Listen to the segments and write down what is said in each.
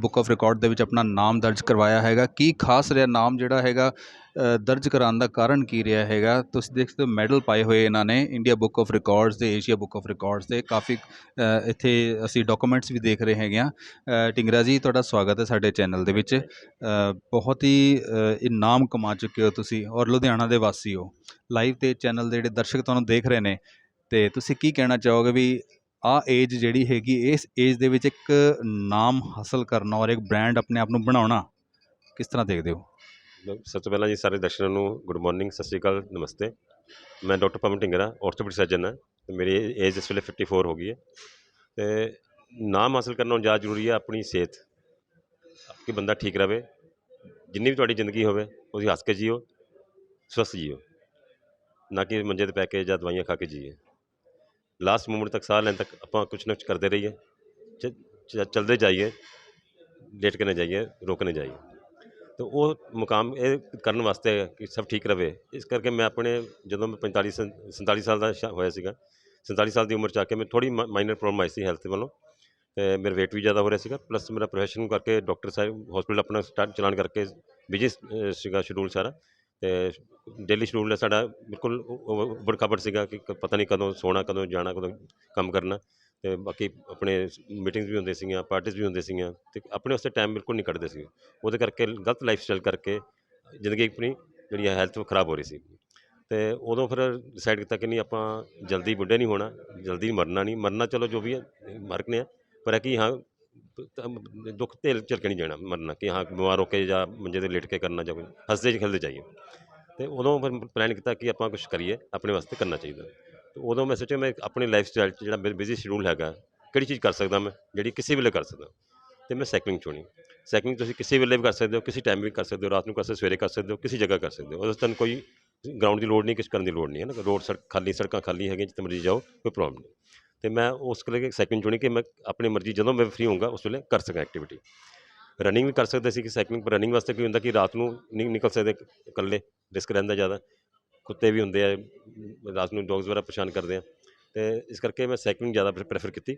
Book of record ਦੇ ਵਿੱਚ ਆਪਣਾ ਨਾਮ ਦਰਜ ਕਰਵਾਇਆ ਹੈਗਾ। ਕੀ ਖਾਸ ਰਿਹਾ ਨਾਮ ਜਿਹੜਾ ਹੈਗਾ ਦਰਜ ਕਰਾਉਣ ਦਾ ਕਾਰਨ ਕੀ ਰਿਹਾ ਹੈਗਾ? ਤੁਸੀਂ ਦੇਖ ਸਕਦੇ ਹੋ ਮੈਡਲ ਪਾਏ ਹੋਏ ਇਹਨਾਂ ਨੇ ਇੰਡੀਆ ਬੁੱਕ ਆਫ ਰਿਕਾਰਡਸ ਦੇ ਏਸ਼ੀਆ ਬੁੱਕ ਆਫ ਰਿਕਾਰਡਸ ਦੇ। ਕਾਫੀ ਇੱਥੇ ਅਸੀਂ ਡਾਕੂਮੈਂਟਸ ਵੀ ਦੇਖ ਰਹੇ ਹੈਗੇ ਆ ਟਿੰਗਰਾ ਜੀ ਤੁਹਾਡਾ ਸਵਾਗਤ ਹੈ ਸਾਡੇ ਚੈਨਲ ਦੇ ਵਿੱਚ। ਬਹੁਤ ਹੀ ਅ, ਇਨਾਮ ਕਮਾ ਚੁੱਕੇ ਹੋ ਤੁਸੀਂ ਔਰ ਲੁਧਿਆਣਾ ਦੇ ਵਾਸੀ ਹੋ। ਲਾਈਵ ਤੇ ਚੈਨਲ ਦੇ ਜਿਹੜੇ ਦਰਸ਼ਕ ਤੁਹਾਨੂੰ ਦੇਖ ਰਹੇ ਨੇ ਤੇ ਤੁਸੀਂ ਕੀ ਕਹਿਣਾ ਚਾਹੋਗੇ ਵੀ ਆ ਏਜ ਜਿਹੜੀ ਹੈਗੀ, ਇਸ ਏਜ ਦੇ ਵਿੱਚ ਇੱਕ ਨਾਮ ਹਾਸਲ ਕਰਨਾ ਔਰ ਇੱਕ ਬ੍ਰਾਂਡ ਆਪਣੇ ਆਪ ਨੂੰ ਬਣਾਉਣਾ, ਕਿਸ ਤਰ੍ਹਾਂ ਦੇਖਦੇ ਹੋ? ਸਭ ਤੋਂ ਪਹਿਲਾਂ ਜੀ ਸਾਰੇ ਦਰਸ਼ਕਾਂ ਨੂੰ ਗੁੱਡ ਮਾਰਨਿੰਗ ਸਤਿ ਸ਼੍ਰੀ ਅਕਾਲ, ਨਮਸਤੇ। ਮੈਂ doctor Pawan Dhingra orthopaedic surgeon ਹਾਂ ਤੇ ਮੇਰੀ ਏਜ ਇਸ ਵੇਲੇ 54 ਹੋ ਗਈ ਹੈ। ਤੇ ਨਾਮ ਹਾਸਲ ਕਰਨਾ ਜ਼ਿਆਦਾ ਜ਼ਰੂਰੀ ਹੈ ਆਪਣੀ ਸਿਹਤ, ਕਿ ਬੰਦਾ ਠੀਕ ਰਹੇ ਜਿੰਨੀ ਵੀ ਤੁਹਾਡੀ ਜ਼ਿੰਦਗੀ ਹੋਵੇ, ਉਹਦੀ ਹੱਸ ਕੇ ਜੀਓ, ਸਵਸਥ ਜੀਓ। ਨਾ ਕਿ ਮੰਜੇ ਤੇ ਪੈ ਕੇ ਜਾਂ ਦਵਾਈਆਂ ਖਾ ਕੇ ਜੀਏ। ਲਾਸਟ ਮੂਮੈਂਟ ਤੱਕ ਸਾਹ ਲੈਣ ਤੱਕ ਆਪਾਂ ਕੁਛ ਨਾ ਕੁਛ ਕਰਦੇ ਰਹੀਏ। ਚ- ਚਲਦੇ ਜਾਈਏ ਲੇਟ ਕੇ ਨਾ ਜਾਈਏ ਰੁਕ ਨਾ ਜਾਈਏ। ਤਾਂ ਉਹ ਮੁਕਾਮ ਇਹ ਕਰਨ ਵਾਸਤੇ ਕਿ ਸਭ ਠੀਕ ਰਵੇ। ਇਸ ਕਰਕੇ ਮੈਂ ਆਪਣੇ ਜਦੋਂ ਮੈਂ 45 ਸੰ- 47 ਸਾਲ ਦਾ ਸ਼ਾ- ਹੋਇਆ ਸੀਗਾ 47 ਸਾਲ ਦੀ ਉਮਰ ਚ ਆ ਕੇ ਮੈਂ ਥੋੜੀ ਮਾਈਨਰ ਪ੍ਰੋਬਲਮ ਆਈ ਸੀ ਹੈਲਥ ਵੱਲੋਂ। ਤੇ ਮੇਰਾ weight ਵੀ ਜ਼ਿਆਦਾ ਹੋ ਰਿਹਾ ਸੀਗਾ ਪਲੱਸ ਮੇਰਾ ਪ੍ਰੋਫੈਸ਼ਨ ਕਰਕੇ ਡਾਕਟਰ ਸਾਹਿਬ ਹਸਪੀਟਲ ਆਪਣਾ ਸਟਾਰਟ ਚਲਾਨ ਕਰਕੇ ਬਿਜ਼ੀ ਸੀਗਾ ਸ਼ਡਿਊਲ ਸਾਰਾ। ਅਤੇ ਡੇਲੀ ਸ਼ਡਿਊਲ ਹੈ ਸਾਡਾ ਬਿਲਕੁਲ ਉਬੜ ਖਾਬੜ ਸੀਗਾ ਕਿ ਪਤਾ ਨਹੀਂ ਕਦੋਂ ਸੋਣਾ, ਕਦੋਂ ਜਾਣਾ, ਕਦੋਂ ਕੰਮ ਕਰਨਾ। ਅਤੇ ਬਾਕੀ ਆਪਣੇ ਮੀਟਿੰਗਸ ਵੀ ਹੁੰਦੇ ਸੀਗੀਆਂ ਪਾਰਟੀਜ਼ ਵੀ ਹੁੰਦੇ ਸੀਗੀਆਂ ਅਤੇ ਆਪਣੇ ਵਾਸਤੇ ਟਾਈਮ ਬਿਲਕੁਲ ਨਹੀਂ ਕੱਢਦੇ ਸੀ ਉਹਦੇ ਕਰਕੇ ਗਲਤ ਲਾਈਫ ਸਟਾਈਲ ਕਰਕੇ ਜ਼ਿੰਦਗੀ ਆਪਣੀ ਜਿਹੜੀ ਹੈਲਥ ਖਰਾਬ ਹੋ ਰਹੀ ਸੀ। ਅਤੇ ਉਦੋਂ ਫਿਰ ਡਿਸਾਈਡ ਕੀਤਾ ਕਿ ਨਹੀਂ, ਆਪਾਂ ਜਲਦੀ ਬੁੱਢੇ ਨਹੀਂ ਹੋਣਾ, ਜਲਦੀ ਮਰਨਾ ਨਹੀਂ। ਮਰਨਾ ਚਲੋ ਜੋ ਵੀ ਹੈ, ਮਰਨੇ ਆ, ਪਰ ਹੈ ਕਿ ਹਾਂ ਤ- ਦੁੱਖ ਝੇਲ ਝੱਲ ਕੇ ਨਹੀਂ ਜਾਣਾ ਮਰਨਾ, ਕਿ ਹਾਂ ਬਿਮਾਰ ਹੋ ਕੇ ਜਾਂ ਮੰਜੇ ਤੇ ਲੇਟ ਕੇ ਕਰਨਾ ਜਾਂ ਕੋਈ ਹੱਸਦੇ ਖੇਲਦੇ ਜਾਈਏ। ਅਤੇ ਉਦੋਂ ਫਿਰ ਪਲਾਨ ਕੀਤਾ ਕਿ ਆਪਾਂ ਕੁਛ ਕਰੀਏ, ਆਪਣੇ ਵਾਸਤੇ ਕਰਨਾ ਚਾਹੀਦਾ। ਅਤੇ ਉਦੋਂ ਮੈਂ ਸੋਚਿਆ ਮੈਂ ਆਪਣੀ ਲਾਈਫ ਸਟਾਈਲ 'ਚ ਜਿਹੜਾ ਮੇਰਾ ਬਿਜ਼ੀ ਸ਼ਡਿਊਲ ਹੈਗਾ, ਕਿਹੜੀ ਚੀਜ਼ ਕਰ ਸਕਦਾ ਮੈਂ, ਜਿਹੜੀ ਕਿਸੇ ਵੇਲੇ ਕਰ ਸਕਦਾ। ਅਤੇ ਮੈਂ ਸਾਈਕਲਿੰਗ ਚੁਣੀ। ਸਾਈਕਲਿੰਗ ਤੁਸੀਂ ਕਿਸੇ ਵੇਲੇ ਵੀ ਕਰ ਸਕਦੇ ਹੋ, ਕਿਸੇ ਟਾਈਮ ਵੀ ਕਰ ਸਕਦੇ ਹੋ, ਰਾਤ ਨੂੰ ਕਰ ਸਕਦੇ ਹੋ, ਸਵੇਰੇ ਕਰ ਸਕਦੇ ਹੋ, ਕਿਸੇ ਜਗ੍ਹਾ ਕਰ ਸਕਦੇ ਹੋ। ਉਹਦੇ 'ਚ ਤੁਹਾਨੂੰ ਕੋਈ ਗਰਾਊਂਡ ਦੀ ਲੋੜ ਨਹੀਂ, ਕੁਛ ਕਰਨ ਦੀ ਲੋੜ ਨਹੀਂ, ਹੈ ਨਾ? ਰੋਡ ਸੜਕ ਖਾਲੀ ਸੜਕਾਂ ਖਾਲੀ ਹੈਗੀਆਂ, ਜਿੱਥੇ ਮਰਜ਼ੀ ਜਾਓ, ਕੋਈ ਪ੍ਰੋਬਲਮ ਨਹੀਂ। ਤੇ ਮੈਂ ਉਸ ਕਰਕੇ ਸਾਈਕਲਿੰਗ ਚੁਣੀ ਕਿ ਮੈਂ ਆਪਣੀ ਮਰਜ਼ੀ ਜਦੋਂ ਮੈਂ ਫ੍ਰੀ ਹੋਊਂਗਾ, ਉਸ ਵੇਲੇ ਕਰ ਸਕਾਂ ਐਕਟੀਵਿਟੀ ਰਨਿੰਗ ਵੀ ਕਰ ਸਕਦੇ ਸੀ ਕਿ ਸਾਈਕਲਿੰਗ ਪਰ ਰਨਿੰਗ ਵਾਸਤੇ ਕੀ ਹੁੰਦਾ ਕਿ ਰਾਤ ਨੂੰ ਨਹੀਂ ਨਿਕਲ ਸਕਦੇ ਇਕੱਲੇ ਰਿਸਕ ਰਹਿੰਦਾ ਜ਼ਿਆਦਾ। ਕੁੱਤੇ ਵੀ ਹੁੰਦੇ ਆ, ਰਾਤ ਨੂੰ ਡੌਗਸ ਵਗੈਰਾ ਪਰੇਸ਼ਾਨ ਕਰਦੇ ਆ। ਤੇ ਇਸ ਕਰਕੇ ਮੈਂ ਸਾਈਕਲਿੰਗ ਜ਼ਿਆਦਾ ਪ੍ਰੈਫਰ ਕੀਤੀ।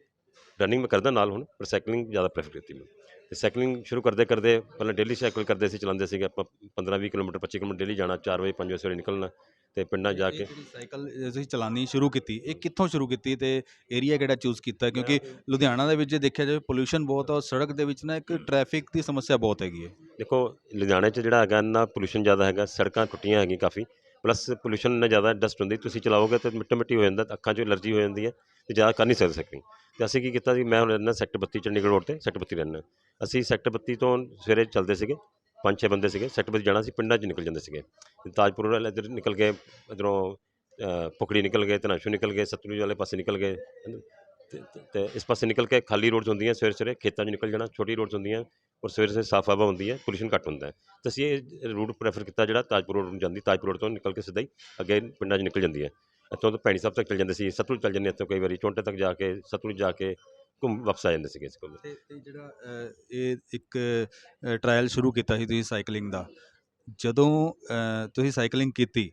ਰਨਿੰਗ ਮੈਂ ਕਰਦਾ ਨਾਲ ਹੁਣ ਪਰ ਸਾਈਕਲਿੰਗ ਜ਼ਿਆਦਾ ਪ੍ਰੈਫਰ ਕੀਤੀ ਮੈਂ। ਤੇ ਸਾਈਕਲਿੰਗ ਸ਼ੁਰੂ ਕਰਦੇ ਕਰਦੇ ਪਹਿਲਾਂ ਡੇਲੀ ਸਾਈਕਲ ਕਰਦੇ ਸੀ ਚਲਾਉਂਦੇ ਸੀਗੇ ਆਪਾਂ 15 20 ਕਿਲੋਮੀਟਰ 25 ਕਿਲੋਮੀਟਰ ਡੇਲੀ ਜਾਣਾ 4 ਵਜੇ 5 ਵਜੇ ਸਵੇਰੇ ਨਿਕਲਣਾ ਤੇ ਪਿੰਡਾਂ ਜਾ ਕੇ ਸਾਈਕਲ ਤੁਸੀਂ ਚਲਾਉਣੀ ਸ਼ੁਰੂ ਕੀਤੀ ਇਹ ਕਿੱਥੋਂ ਸ਼ੁਰੂ ਕੀਤੀ ਤੇ ਏਰੀਆ ਕਿਹੜਾ ਚੂਜ਼ ਕੀਤਾ? ਕਿਉਂਕਿ ਲੁਧਿਆਣਾ ਦੇ ਵਿੱਚ ਜੇ ਦੇਖਿਆ ਜਾਵੇ ਪੋਲੂਸ਼ਨ ਬਹੁਤ ਆ ਔਰ ਸੜਕ ਦੇ ਵਿੱਚ ਨਾ ਇੱਕ ਟ੍ਰੈਫਿਕ ਦੀ ਸਮੱਸਿਆ ਬਹੁਤ ਹੈਗੀ ਹੈ। ਦੇਖੋ ਲੁਧਿਆਣੇ 'ਚ ਜਿਹੜਾ ਹੈਗਾ ਨਾ ਪੋਲੂਸ਼ਨ ਜ਼ਿਆਦਾ ਹੈਗਾ ਸੜਕਾਂ ਟੁੱਟੀਆਂ ਹੈਗੀਆਂ ਕਾਫੀ। ਪਲੱਸ ਪੋਲੂਸ਼ਨ ਨਾਲ ਜ਼ਿਆਦਾ ਡਸਟ ਹੁੰਦੀ ਤੁਸੀਂ ਚਲਾਓਗੇ ਤਾਂ ਮਿੱਟੀ ਮਿੱਟੀ ਹੋ ਜਾਂਦਾ ਅੱਖਾਂ 'ਚੋਂ ਐਲਰਜੀ ਹੋ ਜਾਂਦੀ ਹੈ ਤੇ ਜ਼ਿਆਦਾ ਕਰ ਨਹੀਂ ਸਕਦੇ ਸਾਈਕਲਿੰਗ ਤੇ ਅਸੀਂ ਕੀ ਕੀਤਾ ਸੀ ਮੈਂ ਹੁਣ ਰਹਿੰਦਾ ਸੈਕਟਰ 32 ਚੰਡੀਗੜ੍ਹ ਰੋਡ ਤੇ ਸੈਕਟਰ 32 ਰਹਿੰਦਾ ਅਸੀਂ ਸੈਕਟਰ 32 ਤੋਂ ਸਵੇਰੇ ਚੱਲਦੇ ਸੀਗੇ ਪੰਜ ਛੇ ਬੰਦੇ ਸੀਗੇ ਸੈਕਟਰ 32 ਜਾਣਾ ਸੀ ਪਿੰਡਾਂ 'ਚ ਨਿਕਲ ਜਾਂਦੇ ਸੀਗੇ ਤਾਜਪੁਰ ਵਾਲੇ ਇੱਧਰ ਨਿਕਲ ਗਏ ਇੱਧਰੋਂ ਅ, ਪੁਕੜੀ ਨਿਕਲ ਗਏ ਤਨਾਸ਼ੂ ਨਿਕਲ ਗਏ ਸਤਲੁਜ ਵਾਲੇ ਪਾਸੇ ਨਿਕਲ ਗਏ ਹੈਨਾ। ਤੇ- ਤੇ ਇਸ ਪਾਸੇ ਨਿਕਲ ਕੇ ਖਾਲੀ ਰੋਡਸ ਹੁੰਦੀਆਂ ਸਵੇਰੇ ਸਵੇਰੇ ਖੇਤਾਂ 'ਚ ਨਿਕਲ ਜਾਣਾ ਛੋਟੀ ਰੋਡਸ ਹੁੰਦੀਆਂ ਔਰ ਸਵੇਰੇ ਸਵੇਰੇ ਸਾਫ਼ ਹਵਾ ਹੁੰਦੀ ਹੈ ਪੋਲੂਸ਼ਨ ਘੱਟ ਹੁੰਦਾ ਹੈ। ਤਾਂ ਅਸੀਂ ਇਹ ਰੂਟ ਪ੍ਰੈਫਰ ਕੀਤਾ ਜਿਹੜਾ ਤਾਜਪੁਰ ਰੋਡ ਨੂੰ ਜਾਂਦੀ ਤਾਜਪੁਰ ਰੋਡ ਤੋਂ ਨਿਕਲ ਕੇ ਸਿੱਧਾ ਹੀ ਅੱਗੇ ਪਿੰਡਾਂ 'ਚ ਨਿਕਲ ਜਾਂਦੀ ਹੈ। ਇੱਥੋਂ ਤੋਂ ਭੈਣੀ ਸਾਹਿਬ ਤੱਕ ਚੱਲ ਜਾਂਦੇ ਸੀ ਸਤਲੁਜ ਚੱਲ ਜਾਂਦੇ ਇੱਥੋਂ ਕਈ ਵਾਰੀ ਚੌਂਟੇ ਤੱਕ ਜਾ ਕੇ ਸਤਲੁਜ ਜਾ ਕੇ ਘੁੰਮ ਵਾਪਸ ਆ ਜਾਂਦੇ ਸੀਗੇ ਇਸ ਕੋਲ। ਤੇ ਤੇ ਜਿਹੜਾ ਅ, ਇਹ ਇੱਕ ਟਰਾਇਲ ਸ਼ੁਰੂ ਕੀਤਾ ਸੀ ਤੁਸੀਂ ਸਾਈਕਲਿੰਗ ਦਾ। ਜਦੋਂ ਅ, ਤੁਸੀਂ ਸਾਈਕਲਿੰਗ ਕੀਤੀ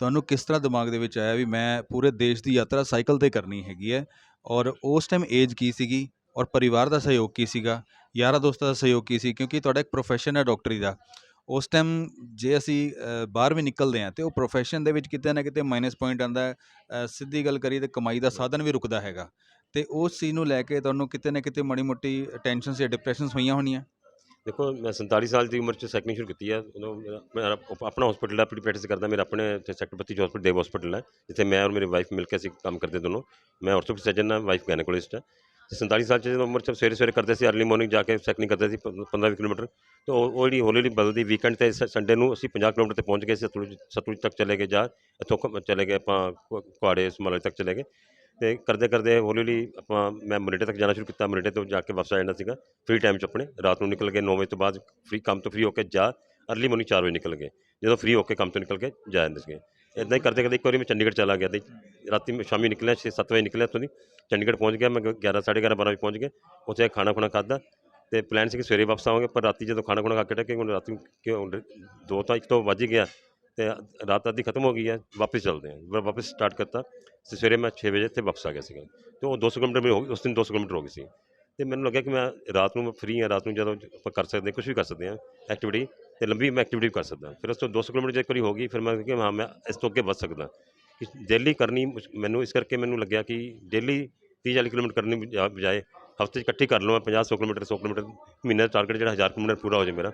ਤੁਹਾਨੂੰ ਕਿਸ ਤਰ੍ਹਾਂ ਦਿਮਾਗ ਦੇ ਵਿੱਚ ਆਇਆ ਵੀ ਮੈਂ ਪੂਰੇ ਦੇਸ਼ ਦੀ ਯਾਤਰਾ ਸਾਈਕਲ ਤੇ ਕਰਨੀ ਹੈਗੀ ਹੈ? ਔਰ ਉਸ ਟਾਈਮ ਏਜ ਕੀ ਸੀਗੀ? ਔਰ ਪਰਿਵਾਰ ਦਾ ਸਹਿਯੋਗ ਕੀ ਸੀਗਾ? ਯਾਰਾਂ ਦੋਸਤਾਂ ਦਾ ਸਹਿਯੋਗ ਕੀ ਸੀ? ਕਿਉਂਕਿ ਤੁਹਾਡਾ ਇੱਕ ਪ੍ਰੋਫੈਸ਼ਨ ਹੈ ਡਾਕਟਰੀ ਦਾ। ਉਸ ਟਾਈਮ ਜੇ ਅਸੀਂ ਅ, ਬਾਹਰ ਵੀ ਨਿਕਲਦੇ ਹਾਂ ਤੇ ਉਹ ਪ੍ਰੋਫੈਸ਼ਨ ਦੇ ਵਿੱਚ ਕਿਤੇ ਨਾ ਕਿਤੇ ਮਾਈਨਸ ਪੁਆਇੰਟ ਆਉਂਦਾ ਹੈ ਅ, ਸਿੱਧੀ ਗੱਲ ਕਰੀਏ ਤੇ ਕਮਾਈ ਦਾ ਸਾਧਨ ਵੀ ਰੁਕਦਾ ਹੈਗਾ। ਤੇ ਉਸ ਚੀਜ਼ ਨੂੰ ਲੈ ਕੇ ਤੁਹਾਨੂੰ ਕਿਤੇ ਨਾ ਕਿਤੇ ਮਾੜੀ ਮੋਟੀ ਟੈਨਸ਼ਨਸ ਜਾਂ ਡਿਪਰੈਸ਼ਨਸ ਹੋਈਆਂ ਹੋਣੀਆਂ? ਦੇਖੋ ਮੈਂ 47 ਸਾਲ ਦੀ ਉਮਰ 'ਚ ਸਾਈਕਲਿੰਗ ਸ਼ੁਰੂ ਕੀਤੀ ਹੈ। ਉਦੋਂ ਮੇਰਾ ਮੇਰਾ ਆਪ- ਆਪਣਾ ਹਸਪੀਟਲ ਆਪਣੀ ਪ੍ਰੈਕਟਿਸ ਕਰਦਾ। ਮੇਰਾ ਆਪਣੇ ਇੱਥੇ ਸੈਕਟਰ 32 ਹਸਪੀਟਲ ਦੇਵ ਹਸਪੀਟਲ ਹੈ ਜਿੱਥੇ ਮੈਂ ਔਰ ਮੇਰੀ ਵਾਈਫ ਮਿਲ ਕੇ ਅਸੀਂ ਕੰਮ ਕਰਦੇ ਦੋਨੋਂ। ਮੈਂ ਆਰਥੋਪੈਡਿਕ ਸਰਜਨ ਹਾਂ ਵਾਈਫ ਗੈਨੇਕੋਲੋਜਿਸਟ ਹੈ। ਤੇ 47 ਸਾਲ 'ਚ ਜਦੋਂ ਉਮਰ 'ਚ ਸਵੇਰੇ ਸਵੇਰੇ ਕਰਦੇ ਸੀ ਅਰਲੀ ਮਾਰਨਿੰਗ ਜਾ ਕੇ ਸਾਈਕਲਿੰਗ ਕਰਦੇ ਸੀ 15 ਕਿਲੋਮੀਟਰ, ਤੇ ਉਹ ਉਹ ਜਿਹੜੀ ਹੌਲੀ ਹੌਲੀ ਬਦਲਦੀ ਵੀਕਐਂਡ ਤੇ ਸੰਡੇ ਨੂੰ ਅਸੀਂ 50 ਕਿਲੋਮੀਟਰ ਤੇ ਪਹੁੰਚ ਗਏ ਸੀ, ਸਤਲੁਜ ਸਤਲੁਜ ਤੱਕ ਚਲੇ ਗਏ ਜਾ, ਇੱਥੋਂ ਕ- ਚਲੇ ਗਏ ਆਪਾਂ ਕੁਆੜੇ ਸਮਾਲੇ ਤੱਕ ਚਲੇ ਗਏ। ਤੇ ਕਰਦੇ ਕਰਦੇ ਹੌਲੀ ਹੌਲੀ ਆਪਾਂ, ਮੈਂ ਮੋਰਿੰਡੇ ਤੱਕ ਜਾਣਾ ਸ਼ੁਰੂ ਕੀਤਾ ਮੋਰਿੰਡੇ ਤੋਂ ਜਾ ਕੇ ਵਾਪਸ ਆ ਜਾਣਾ ਸੀਗਾ ਫ੍ਰੀ ਟਾਈਮ 'ਚ ਆਪਣੇ, ਰਾਤ ਨੂੰ ਨਿਕਲ ਗਏ 9 ਵਜੇ ਤੋਂ ਬਾਅਦ ਫ੍ਰੀ ਕੰਮ ਤੋਂ ਫ੍ਰੀ ਹੋ ਕੇ ਜਾ ਅਰਲੀ ਮਾਰਨਿੰਗ 4 ਵਜੇ ਨਿਕਲ ਗਏ। ਜਦੋਂ ਫ੍ਰੀ ਹੋ ਕੇ ਕੰਮ ਤੋਂ ਨਿਕਲ ਕੇ ਜਾ ਜਾਂਦੇ ਸੀਗੇ। ਇਦਾਂ ਹੀ ਕਰਦੇ ਕਰਦੇ ਇੱਕ ਵਾਰੀ ਮੈਂ ਚੰਡੀਗੜ੍ਹ ਚਲਾ ਗਿਆ ਤੇ ਰਾਤੀ ਮੈਂ ਸ਼ਾਮੀ ਨਿਕਲਿਆ, ਛੇ ਸੱਤ ਵਜੇ ਨਿਕਲਿਆ ਉੱਥੋਂ ਦੀ। ਚੰਡੀਗੜ੍ਹ ਪਹੁੰਚ ਗਿਆ ਮੈਂ 11 11:30 12 ਵਜੇ ਪਹੁੰਚ ਗਿਆ। ਉੱਥੇ ਖਾਣਾ ਖੁਣਾ ਖਾਧਾ ਤੇ ਪਲਾਨ ਸੀ ਕਿ ਸਵੇਰੇ ਵਾਪਸ ਆਵਾਂਗੇ, ਪਰ ਰਾਤੀ ਜਦੋਂ ਖਾਣਾ ਖੁਣਾ ਖਾ ਕੇ ਟਕੇ ਹੁਣ ਰਾਤੀ ਕਿਉਂ ਦੋ ਤਾਂ ਇੱਕ ਤੋਂ ਵੱਜ ਹੀ ਗਿਆ ਤੇ ਰਾਤ ਅੱਧੀ ਖਤਮ ਹੋ ਗਈ ਹੈ ਵਾਪਸ ਚੱਲਦੇ ਹਾਂ। ਵਾ- ਵਾਪਸ ਸਟਾਰਟ ਕਰਤਾ ਤੇ ਸਵੇਰੇ ਮੈਂ 6 ਵਜੇ ਇੱਥੇ ਵਾਪਸ ਆ ਗਿਆ ਸੀਗਾ। ਤੇ ਉਹ 200 ਕਿਲੋਮੀਟਰ ਮੇਰੀ ਹੋ ਗਈ, ਉਸ ਦਿਨ 200 ਕਿਲੋਮੀਟਰ ਹੋ ਗਈ ਸੀ। ਤੇ ਮੈਨੂੰ ਲੱਗਿਆ ਕਿ ਮੈਂ ਰਾਤ ਨੂੰ ਫ੍ਰੀ ਹਾਂ, ਰਾਤ ਨੂੰ ਜਦੋਂ ਆਪਾਂ ਕਰ ਸਕਦੇ ਹਾਂ ਕੁਝ ਵੀ ਕਰ ਸਕਦੇ ਹਾਂ ਐਕਟੀਵਿਟੀ ਤੇ ਲੰਬੀ ਮੈਂ ਐਕਟੀਵਿਟੀ ਕਰ ਸਕਦਾ। ਫਿਰ ਉਸ ਤੋਂ 200 ਕਿਲੋਮੀਟਰ ਜੇ ਇੱਕ ਵਾਰੀ ਹੋ ਗਈ, ਫਿਰ ਮੈਂ ਕਿ ਹਾਂ, ਮੈਂ ਇਸ ਤੋਂ ਅੱਗੇ ਵੱਧ ਸਕਦਾ। ਡੇਲੀ ਕਰਨੀ ਮੈਨੂੰ ਇਸ ਕਰਕੇ ਮੈਨੂੰ ਲੱਗਿਆ ਕਿ ਡੇਲੀ 30 40 ਕਿਲੋਮੀਟਰ ਕਰਨੀ ਬਜਾਏ ਹਫ਼ਤੇ 'ਚ ਇਕੱਠੀ ਕਰ ਲਵਾਂ 50 100 ਕਿਲੋਮੀਟਰ 100 ਕਿਲੋਮੀਟਰ ਮਹੀਨੇ ਦਾ ਟਾਰਗੇਟ ਜਿਹੜਾ 1000 ਕਿਲੋਮੀਟਰ ਪੂਰਾ ਹੋ ਜਾਏ ਮੇਰਾ।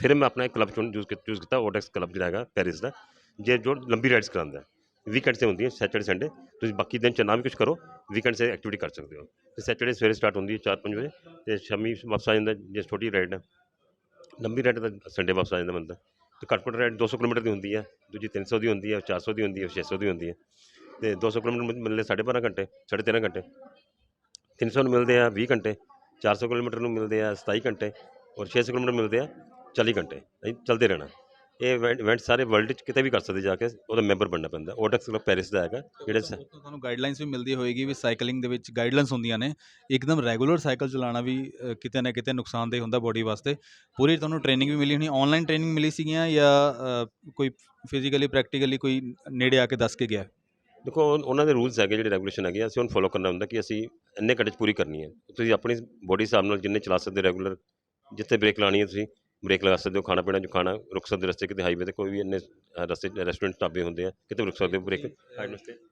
ਫਿਰ ਮੈਂ ਆਪਣਾ ਇੱਕ ਕਲੱਬ ਚੁਣ ਚੂਜ਼ ਚੂਜ਼ ਕੀਤਾ ਓਡੈਕਸ ਕਲੱਬ ਜਿਹੜਾ ਹੈਗਾ ਪੈਰਿਸ ਦਾ, ਜੇ ਜੋ ਲੰਬੀ ਰਾਈਡਸ ਕਰਾਉਂਦਾ ਵੀਕਐਂਡ 'ਤੇ ਹੁੰਦੀ ਹੈ ਸੈਟਰਡੇ ਸੰਡੇ ਤੁਸੀਂ ਬਾਕੀ ਦਿਨ 'ਚ ਨਾ ਵੀ ਕੁਝ ਕਰੋ ਵੀਕਐਂਡ 'ਤੇ ਐਕਟੀਵਿਟੀ ਕਰ ਸਕਦੇ ਹੋ। ਤੇ ਸੈਟਰਡੇ ਸਵੇਰੇ ਸਟਾਰਟ ਹੁੰਦੀ ਹੈ 4-5 ਵਜੇ, ਤੇ ਸ਼ਾਮੀ ਵਾਪਸ ਆ ਜਾਂਦਾ ਜੇ ਛੋਟੀ ਰਾਈਡ ਹੈ। ਲੰਬੀ ਰਾਈਡ ਤਾਂ ਸੰਡੇ ਵਾਪਸ ਆ ਜਾਂਦਾ ਬੰਦਾ। ਤੇ ਘੱਟ ਘੱਟ ਰਾਈਡ 200 ਕਿਲੋਮੀਟਰ ਦੀ ਹੁੰਦੀ ਹੈ ਦੂਜੀ 300 ਦੀ ਹੁੰਦੀ ਹੈ 400 ਦੀ ਹੁੰਦੀ ਹੈ 600 ਦੀ ਹੁੰਦੀ ਹੈ ਤੇ 200 ਕਿਲੋਮੀਟਰ ਮਿਲਦੇ 12.5 ਘੰਟੇ 13.5 ਘੰਟੇ। 300 ਨੂੰ ਮਿਲਦੇ ਆ 20 ਘੰਟੇ 400 ਕਿਲੋਮੀਟਰ ਨੂੰ ਮਿਲਦੇ ਆ 27 ਘੰਟੇ, ਔਰ 600 ਕਿਲੋਮੀਟਰ ਮਿਲਦੇ ਆ 40 ਘੰਟੇ। ਅਸੀਂ ਚੱਲਦੇ ਰਹਿਣਾ। ਇਹ ਇਵੈਂਟ ਸਾਰੇ ਵਰਲਡ 'ਚ ਕਿਤੇ ਵੀ ਕਰ ਸਕਦੇ ਜਾ ਕੇ ਉਹਦਾ ਮੈਂਬਰ ਬਣਨਾ ਪੈਂਦਾ। ਓਡੈਕਸ ਕਲੱਬ ਪੈਰਿਸ ਦਾ ਹੈਗਾ ਜਿਹੜੇ ਸ- ਤੁਹਾਨੂੰ ਗਾਈਡਲਾਈਨਸ ਵੀ ਮਿਲਦੀ ਹੋਏਗੀ ਵੀ ਸਾਈਕਲਿੰਗ ਦੇ ਵਿੱਚ ਗਾਈਡਲਾਈਨਸ ਹੁੰਦੀਆਂ ਨੇ। ਇੱਕਦਮ ਰੈਗੂਲਰ ਸਾਈਕਲ ਚਲਾਉਣਾ ਵੀ ਅ, ਕਿਤੇ ਨਾ ਕਿਤੇ ਨੁਕਸਾਨਦੇਹ ਹੁੰਦਾ ਬੋਡੀ ਵਾਸਤੇ। ਪੂਰੀ ਤੁਹਾਨੂੰ ਟ੍ਰੇਨਿੰਗ ਵੀ ਮਿਲੀ ਹੋਣੀ ਆਨਲਾਈਨ ਟ੍ਰੇਨਿੰਗ ਮਿਲੀ ਸੀਗੀਆਂ ਜਾਂ ਅ, ਕੋਈ ਫਿਜ਼ੀਕਲੀ ਪ੍ਰੈਕਟੀਕਲੀ ਕੋਈ ਨੇੜੇ ਆ ਕੇ ਦੱਸ ਕੇ ਗਿਆ? ਦੇਖੋ ਉਹ- ਉਹਨਾਂ ਦੇ ਰੂਲਸ ਹੈਗੇ ਜਿਹੜੇ ਰੈਗੂਲੇਸ਼ਨ ਹੈਗੇ ਆ, ਅਸੀਂ ਉਹਨੂੰ ਫੋਲੋ ਕਰਨਾ ਹੁੰਦਾ ਕਿ ਅਸੀਂ ਇੰਨੇ ਘੰਟੇ 'ਚ ਪੂਰੀ ਕਰਨੀ ਹੈ। ਤੁਸੀਂ ਆਪਣੀ ਬੋਡੀ ਹਿਸਾਬ ਨਾਲ ਜਿੰਨੇ ਚਲਾ ਸਕਦੇ ਰੈਗੂਲਰ ਜਿੱਥੇ ਬ੍ਰੇਕ ਲਾਣੀ ਹੈ ਤੁਸੀਂ ਬ੍ਰੇਕ ਲਗਾ ਸਕਦੇ ਹੋ ਖਾਣਾ ਪੀਣਾ ਜੋ ਖਾਣਾ ਰੁਕ ਸਕਦੇ ਹੋ ਰਸਤੇ ਕਿਤੇ ਹਾਈਵੇ ਤੇ ਕੋਈ ਵੀ ਇੰਨੇ ਰਸਤੇ ਰੈਸਟੋਰੈਂਟ ਢਾਬੇ ਹੁੰਦੇ ਆ ਕਿਤੇ ਵੀ ਰੁਕ ਸਕਦੇ ਹੋ ਬ੍ਰੇਕ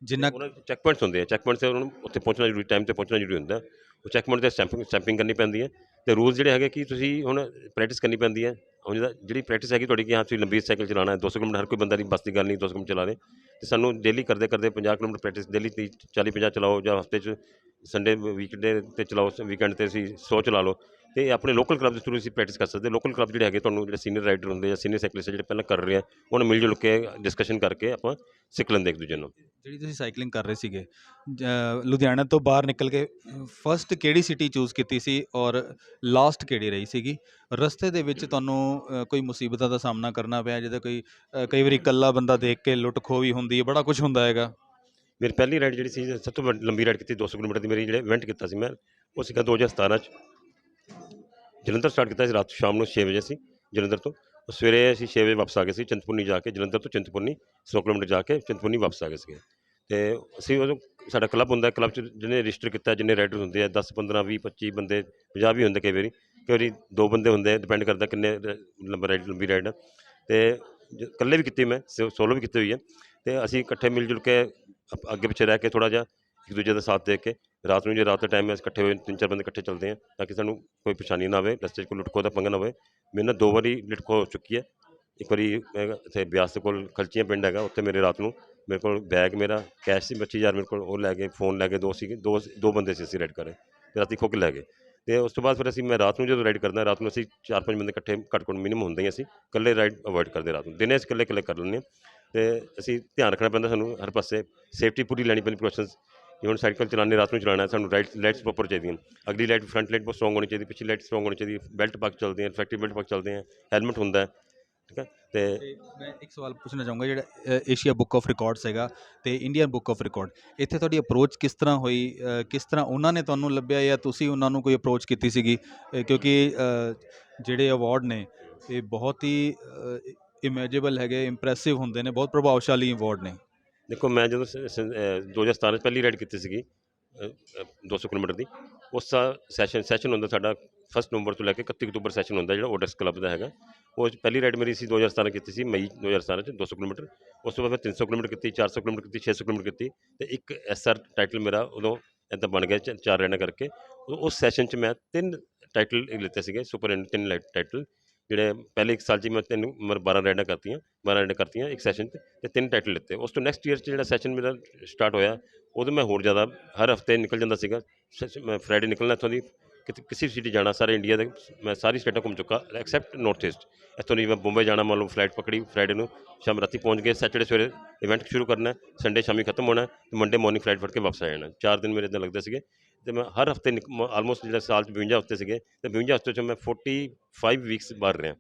ਜਿੰਨਾ ਦੇ ਚੈੱਕ ਪੁਆਇੰਟਸ ਹੁੰਦੇ ਆ ਚੈੱਕ ਪੁਆਇੰਟਸ ਤੇ ਉਹਨਾਂ ਨੂੰ ਉੱਥੇ ਪਹੁੰਚਣਾ ਜ਼ਰੂਰੀ ਟਾਈਮ ਤੇ ਪਹੁੰਚਣਾ ਜ਼ਰੂਰੀ ਹੁੰਦਾ। ਉਹ ਚੈੱਕ ਪੁਆਇੰਟ ਤੇ ਸਟੈਂਪਿੰਗ ਸਟੈਂਪਿੰਗ ਕਰਨੀ ਪੈਂਦੀ ਹੈ। ਤੇ ਰੂਲਸ ਜਿਹੜੇ ਹੈਗੇ ਕਿ ਤੁਸੀਂ ਹੁਣ ਪ੍ਰੈਕਟਿਸ ਕਰਨੀ ਪੈਂਦੀ ਹੈ। ਹੁਣ ਜਿਹੜੀ ਪ੍ਰੈਕਟਿਸ ਹੈਗੀ ਤੁਹਾਡੀ ਕਿ ਹਾਂ ਤੁਸੀਂ ਲੰਬੀ ਸਾਈਕਲ ਚਲਾਉਣਾ ਹੈ 200 ਕਿਲੋਮੀਟਰ ਹਰ ਕੋਈ ਬੰਦਾ ਨਹੀਂ ਬਸ ਦੀ ਗੱਲ ਨਹੀਂ 200 ਕਿਲੋਮੀਟਰ ਚਲਾ ਰਹੇ ਤੇ ਸਾਨੂੰ ਡੇਲੀ ਕਰਦੇ ਕਰਦੇ 50 ਕਿਲੋਮੀਟਰ ਪ੍ਰੈਕਟਿਸ ਡੇਲੀ 40 50 ਚਲਾਓ ਜਾਂ ਹਫ਼ਤੇ 'ਚ ਸੰਡੇ ਵੀਕਡੇ ਤੇ ਚਲਾਓ ਵੀਕਐਂਡ ਤੇ ਅਸੀਂ 100 ਚਲਾ ਲਓ। ਤੇ ਆਪਣੇ ਲੋਕਲ ਕਲੱਬ ਦੇ ਥਰੂ ਅਸੀਂ ਪ੍ਰੈਕਟਿਸ ਕਰ ਸਕਦੇ ਲੋਕਲ ਕਲੱਬ ਜਿਹੜੇ ਹੈਗੇ ਤੁਹਾਨੂੰ ਜਿਹੜੇ ਸੀਨੀਅਰ ਰਾਈਡਰ ਹੁੰਦੇ ਜਾਂ ਸੀਨੀਅਰ ਸਾਈਕਲਿਸਟ ਜਿਹੜੇ ਪਹਿਲਾਂ ਕਰ ਰਹੇ ਆ ਉਹਨਾਂ ਮਿਲ ਜੁਲ ਕੇ ਡਿਸਕਸ਼ਨ ਕਰਕੇ ਆਪਾਂ ਸਿੱਖ ਲੈਂਦੇ ਇੱਕ ਦੂਜੇ ਨੂੰ। ਜਿਹੜੀ ਤੁਸੀਂ ਸਾਈਕਲਿੰਗ ਕਰ ਰਹੇ ਸੀਗੇ ਲੁਧਿਆਣਾ ਤੋਂ ਬਾਹਰ ਨਿਕਲ ਕੇ ਫਸਟ ਕਿਹੜੀ ਸਿਟੀ ਚੂਜ਼ ਕੀਤੀ ਸੀ ਔਰ ਲਾਸਟ ਕਿਹੜੀ ਰਹੀ ਸੀਗੀ? ਰਸਤੇ ਦੇ ਵਿੱਚ ਤੁਹਾਨੂੰ ਕੋਈ ਮੁਸੀਬਤਾਂ ਦਾ ਸਾਹਮਣਾ ਕਰਨਾ ਪਿਆ ਜਿਹਦਾ ਕੋਈ ਕਈ ਵਾਰੀ ਇਕੱਲਾ ਬੰਦਾ ਦੇਖ ਕੇ ਲੁੱਟ ਖੋਹ ਵੀ ਹੁੰਦੀ ਹੈ ਬੜਾ ਕੁਝ ਹੁੰਦਾ ਹੈਗਾ। ਮੇਰੀ ਪਹਿਲੀ ਰਾਈਡ ਜਿਹੜੀ ਸੀ ਸਭ ਤੋਂ ਲੰਬੀ ਰਾਈਡ ਕੀਤੀ 200 ਕਿਲੋਮੀਟਰ ਦੀ ਮੇਰੀ ਜਿਹੜੇ ਇਵੈਂਟ ਕੀਤਾ ਸੀ ਮੈਂ ਉਹ ਸੀਗਾ 2017 ਚ। ਜਲੰਧਰ ਸਟਾਰਟ ਕੀਤਾ ਸੀ, ਰਾਤ ਸ਼ਾਮ ਨੂੰ 6 ਵਜੇ ਸੀ ਜਲੰਧਰ ਤੋਂ। ਉਹ ਸਵੇਰੇ ਅਸੀਂ 6 ਵਜੇ ਵਾਪਸ ਆ ਗਏ ਸੀ, ਚਿੰਤਪੁਰਨੀ ਜਾ ਕੇ, ਜਲੰਧਰ ਤੋਂ ਚਿੰਤਪੁਰਨੀ 100 ਕਿਲੋਮੀਟਰ ਜਾ ਕੇ ਚਿੰਤਪੁਰਨੀ ਵਾਪਸ ਆ ਗਏ ਸੀਗੇ। ਤੇ ਅਸੀਂ ਉਦੋਂ, ਸਾਡਾ ਕਲੱਬ ਹੁੰਦਾ ਕਲੱਬ ਚ ਜਿਹਨੇ ਰਜਿਸਟਰ ਕੀਤਾ ਜਿੰਨੇ ਰਾਈਡਰ ਹੁੰਦੇ ਆ 10 15 20 25 ਬੰਦੇ 50 ਵੀ ਹੁੰਦੇ ਕਈ ਵਾਰੀ। ਕਈ ਵਾਰੀ ਦੋ ਬੰਦੇ ਹੁੰਦੇ ਡਿਪੈਂਡ ਕਰਦਾ ਕਿੰਨੇ ਲੰਬਾ ਰਾਈਡ ਲੰਬੀ ਰਾਈਡ ਆ। ਤੇ ਜ- ਇਕੱਲੇ ਵੀ ਕੀਤੀ ਮੈਂ ਸੋਲੋ ਵੀ ਕੀਤੀ ਹੋਈ ਹੈ ਤੇ ਅਸੀਂ ਇਕੱਠੇ ਮਿਲ ਜੁਲ ਕੇ ਅਪ- ਅੱਗੇ ਪਿੱਛੇ ਰਹਿ ਕੇ ਥੋੜਾ ਜਿਹਾ ਇੱਕ ਦੂਜੇ ਦਾ ਸਾਥ ਦੇ ਕੇ ਰਾਤ ਨੂੰ ਜੇ ਰਾਤ ਦੇ ਟਾਈਮ ਅਸੀਂ ਇਕੱਠੇ ਹੋਏ, ਤਿੰਨ ਚਾਰ ਬੰਦੇ ਇਕੱਠੇ ਚੱਲਦੇ ਹਾਂ ਤਾਂ ਕਿ ਸਾਨੂੰ ਕੋਈ ਪਰੇਸ਼ਾਨੀ ਨਾ ਆਵੇ, ਰਸਤੇ 'ਚ ਕੋਈ ਲੁੱਟਖੋ ਦਾ ਪੰਗਾ ਨਾ ਹੋਵੇ। ਮੇਰੇ ਨਾਲ ਦੋ ਵਾਰੀ ਲੁੱਟਖੋ ਹੋ ਚੁੱਕੀ ਹੈ। ਇੱਕ ਵਾਰੀ ਮੈਂ ਇੱਥੇ ਬਿਆਸ ਦੇ ਕੋਲ ਖਲਚੀਆਂ ਪਿੰਡ ਹੈਗਾ, ਉੱਥੇ ਮੇਰੇ ਰਾਤ ਨੂੰ ਮੇਰੇ ਕੋਲ ਬੈਗ ਮੇਰਾ ਕੈਸ਼ ਸੀ 25000 ਮੇਰੇ ਕੋਲ, ਉਹ ਲੈ ਗਏ ਫੋਨ ਲੈ ਗਏ, ਦੋ ਸੀਗੇ, ਦੋ ਦੋ ਬੰਦੇ ਸੀ ਅਸੀਂ ਰਾਈਡ ਕਰ ਰਹੇ, ਤੇ ਰਾਤੀ ਖੋ ਕੇ ਲੈ ਗਏ। ਤੇ ਉਸ ਤੋਂ ਬਾਅਦ ਫਿਰ ਅਸੀਂ ਮੈਂ ਰਾਤ ਨੂੰ ਜਦੋਂ ਰਾਈਡ ਕਰਦਾ, ਰਾਤ ਨੂੰ ਅਸੀਂ ਚਾਰ ਪੰਜ ਬੰਦੇ ਇਕੱਠੇ, ਘੱਟ ਘੱਟ ਮਿਨੀਮਮ ਹੁੰਦੇ ਹੀ ਅਸੀਂ, ਇਕੱਲੇ ਰਾਈਡ ਅਵੋਇਡ ਕਰਦੇ ਰਾਤ ਨੂੰ। ਦਿਨੇ ਅਸੀਂ ਇਕੱਲੇ ਇਕੱਲੇ ਕਰ ਲੈਂਦੇ ਹਾਂ। ਤੇ ਅਸੀਂ ਧਿਆਨ ਰੱਖਣਾ ਪੈਂਦਾ ਸਾਨੂੰ ਹਰ ਪਾਸੇ ਸੇਫਟੀ ਪੂਰੀ ਲੈਣੀ ਪੈਂਦੀ ਪ੍ਰੀਕਾਸ਼ਨਸ ਜੇ ਹੁਣ ਸਾਈਕਲ ਚਲਾਉਂਦੇ, ਰਾਤ ਨੂੰ ਚਲਾਉਣਾ, ਸਾਨੂੰ ਰਾਈਟ ਲਾਈਟਸ ਪ੍ਰੋਪਰ ਚਾਹੀਦੀਆਂ ਅਗਲੀ ਲਾਈਟ ਫਰੰਟ ਲਾਈਟ ਬਹੁਤ ਸਟਰੋਂਗ ਹੋਣੀ ਚਾਹੀਦੀ ਪਿਛਲੀ ਲਾਈਟ ਸਟਰੋਂਗ ਹੋਣੀ ਚਾਹੀਦੀ ਬੈਲਟ ਪੱਕ ਕੇ ਚੱਲਦੇ ਹਾਂ ਰਿਫਲੈਕਟਿਵ ਬੈਲਟ ਪਾ ਚੱਲਦੇ ਹਾਂ ਹੈਲਮਟ ਹੁੰਦਾ ਠੀਕ ਹੈ ਤੇ ਮੈਂ ਇੱਕ ਸਵਾਲ ਪੁੱਛਣਾ ਚਾਹੂੰਗਾ, ਜਿਹੜਾ ਏਸ਼ੀਆ ਬੁੱਕ ਆਫ ਰਿਕਾਰਡਸ ਹੈਗਾ ਤੇ ਇੰਡੀਅਨ ਬੁੱਕ ਆਫ ਰਿਕਾਰਡ ਇੱਥੇ ਤੁਹਾਡੀ ਅਪਰੋਚ ਕਿਸ ਤਰ੍ਹਾਂ ਹੋਈ ਕਿਸ ਤਰ੍ਹਾਂ ਉਹਨਾਂ ਨੇ ਤੁਹਾਨੂੰ ਲੱਭਿਆ ਜਾਂ ਤੁਸੀਂ ਉਹਨਾਂ ਨੂੰ ਕੋਈ ਅਪਰੋਚ ਕੀਤੀ ਸੀਗੀ? ਕਿਉਂਕਿ ਜਿਹੜੇ ਅਵਾਰਡ ਨੇ, ਇਹ ਬਹੁਤ ਹੀ ਇਮੇਜੇਬਲ ਹੈਗੇ ਇੰਪ੍ਰੈਸਿਵ ਹੁੰਦੇ ਨੇ, ਬਹੁਤ ਪ੍ਰਭਾਵਸ਼ਾਲੀ ਅਵਾਰਡ ਨੇ। ਦੇਖੋ ਮੈਂ ਜਦੋਂ ਸ- ਸ- ਅਹ 2017 ਚ ਪਹਿਲੀ ਰਾਈਡ ਕੀਤੀ ਸੀਗੀ ਅਹ, ਅਹ, 200 ਕਿਲੋਮੀਟਰ ਦੀ ਉਸ ਸੈਸ਼ਨ ਸੈਸ਼ਨ ਹੁੰਦਾ ਸਾਡਾ ਫਸਟ ਨਵੰਬਰ ਤੋਂ ਲੈ ਕੇ 31 ਅਕਤੂਬਰ ਸੈਸ਼ਨ ਹੁੰਦਾ ਜਿਹੜਾ ਓਡੈਕਸ ਕਲੱਬ ਦਾ ਹੈਗਾ। ਉਹ 'ਚ ਪਹਿਲੀ ਰਾਈਡ ਮੇਰੀ ਸੀ 2017 ਕੀਤੀ ਸੀ ਮਈ 2017 ਚ 200 ਕਿਲੋਮੀਟਰ। ਉਸ ਤੋਂ ਬਾਅਦ ਮੈਂ 300 ਕਿਲੋਮੀਟਰ ਕੀਤੀ 400 ਕਿਲੋਮੀਟਰ ਕੀਤੀ 600 ਕਿਲੋਮੀਟਰ ਕੀਤੀ ਤੇ ਇੱਕ ਐਸਆਰ ਟਾਈਟਲ ਮੇਰਾ ਉਦੋਂ ਇੱਦਾਂ ਬਣ ਗਿਆ ਚਾਰ ਰਾਈਡਾਂ ਕਰਕੇ। ਉਸ ਸੈਸ਼ਨ 'ਚ ਮੈਂ ਤਿੰਨ ਟਾਈਟਲ ਲਿੱਤੇ ਸੀਗੇ ਸੁਪਰ ਇੰਡ ਤਿੰਨ ਲਾਈਟ ਟਾਈਟਲ ਜਿਹੜੇ ਪਹਿਲੇ ਇੱਕ ਸਾਲ 'ਚ ਮੈਂ ਤਿੰਨ ਮਰ 12 ਰਾਈਡਾਂ ਕਰਤੀਆਂ 12 ਰਾਈਡਾਂ ਕਰਤੀਆਂ ਇੱਕ ਸੈਸ਼ਨ 'ਚ ਤੇ ਤਿੰਨ ਟਾਈਟਲ ਲਿੱਤੇ। ਉਸ ਤੋਂ ਨੈਕਸਟ ਈਅਰ 'ਚ ਜਿਹੜਾ ਸੈਸ਼ਨ ਮੇਰਾ ਸਟਾਰਟ ਹੋਇਆ, ਉਦੋਂ ਮੈਂ ਹੋਰ ਜ਼ਿਆਦਾ ਹਰ ਹਫ਼ਤੇ ਨਿਕਲ ਜਾਂਦਾ ਸੀਗਾ। ਸ- ਮੈਂ ਫਰਾਈਡੇ ਨਿਕਲਣਾ ਇੱਥੋਂ ਦੀ, ਕਿਤੇ, ਕਿਸੇ ਵੀ ਸਿਟੀ ਜਾਣਾ, ਸਾਰੇ ਇੰਡੀਆ ਦੇ, ਮੈਂ ਸਾਰੀ ਸਟੇਟਾਂ ਘੁੰਮ ਚੁੱਕਾ ਐਕਸੈਪਟ ਨਾਰਥ ਈਸਟ ਇੱਥੋਂ ਦੀ ਮੈਂ ਬੰਬਈ ਜਾਣਾ, ਮੰਨ ਲਓ ਫਲਾਈਟ ਪਕੜੀ ਫਰਾਈਡੇ ਨੂੰ, ਸ਼ਾਮ ਰਾਤੀ ਪਹੁੰਚ ਗਏ ਸੈਟਰਡੇ ਸਵੇਰੇ ਇਵੈਂਟ ਸ਼ੁਰੂ ਕਰਨਾ ਸੰਡੇ ਸ਼ਾਮੀ ਖਤਮ ਹੋਣਾ, ਤੇ ਮੰਡੇ ਮਾਰਨਿੰਗ ਫਲਾਈਟ ਫੜ ਕੇ ਵਾਪਸ ਆ ਜਾਣਾ। ਚਾਰ ਦਿਨ ਮੇਰੇ ਇੱਦਾਂ ਲੱਗਦੇ ਸੀਗੇ। ਤੇ ਮੈਂ ਹਰ ਹਫ਼ਤੇ ਆਲਮੋਸਟ ਜਿਹੜਾ ਸਾਲ 'ਚ 52 ਹਫ਼ਤੇ ਸੀਗੇ ਤੇ 52 ਹਫ਼ਤੇ 'ਚੋਂ ਮੈਂ 45 ਵੀਕਸ ਬਾਹਰ ਰਿਹਾ।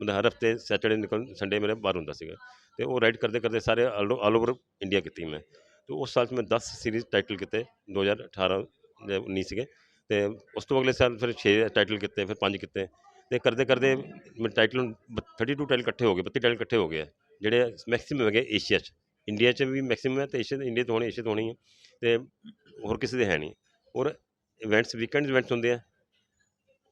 ਮਤਲਬ ਹਰ ਹਫ਼ਤੇ ਸੈਟਰਡੇ ਨਿਕਲ ਸੰਡੇ ਮੇਰੇ ਬਾਹਰ ਹੁੰਦਾ ਸੀਗਾ। ਤੇ ਉਹ ਰਾਈਡ ਕਰਦੇ ਕਰਦੇ ਸਾਰੇ ਆਲ ਓਵਰ ਇੰਡੀਆ ਕੀਤੀ ਮੈਂ। ਤੇ ਉਸ ਸਾਲ 'ਚ ਮੈਂ 10 ਸੀਰੀਜ਼ ਟਾਈਟਲ ਕੀਤੇ 2018 ਦੇ 19 ਸੀਗੇ। ਤੇ ਉਸ ਤੋਂ ਅਗਲੇ ਸਾਲ ਫਿਰ 6 ਟਾਈਟਲ ਕੀਤੇ ਫਿਰ 5 ਕੀਤੇ। ਤੇ ਕਰਦੇ ਕਰਦੇ ਮੇਰੇ ਟਾਈਟਲ 32 ਟਾਈਟਲ ਇਕੱਠੇ ਹੋ ਗਏ 32 ਟਾਈਟਲ ਇਕੱਠੇ ਹੋ ਗਏ ਆ, ਜਿਹੜੇ ਮੈਕਸਿਮਮ ਹੈਗੇ ਏਸ਼ੀਆ 'ਚ। ਇੰਡੀਆ 'ਚ ਵੀ ਮੈਕਸਿਮਮ ਹੈ ਤੇ ਏਸ਼ੀਆ ਇੰਡੀਆ ਤੋਂ ਹੋਣੀ ਏਸ਼ੀਆ ਤੋਂ ਹੋਣੀ ਹੈ। ਤੇ ਹੋਰ ਕਿਸੇ ਦੇ ਹੈ ਨਹੀਂ। ਔਰ ਇਵੈਂਟਸ ਵੀਕਐਂਡ ਇਵੈਂਟਸ ਹੁੰਦੇ ਆ।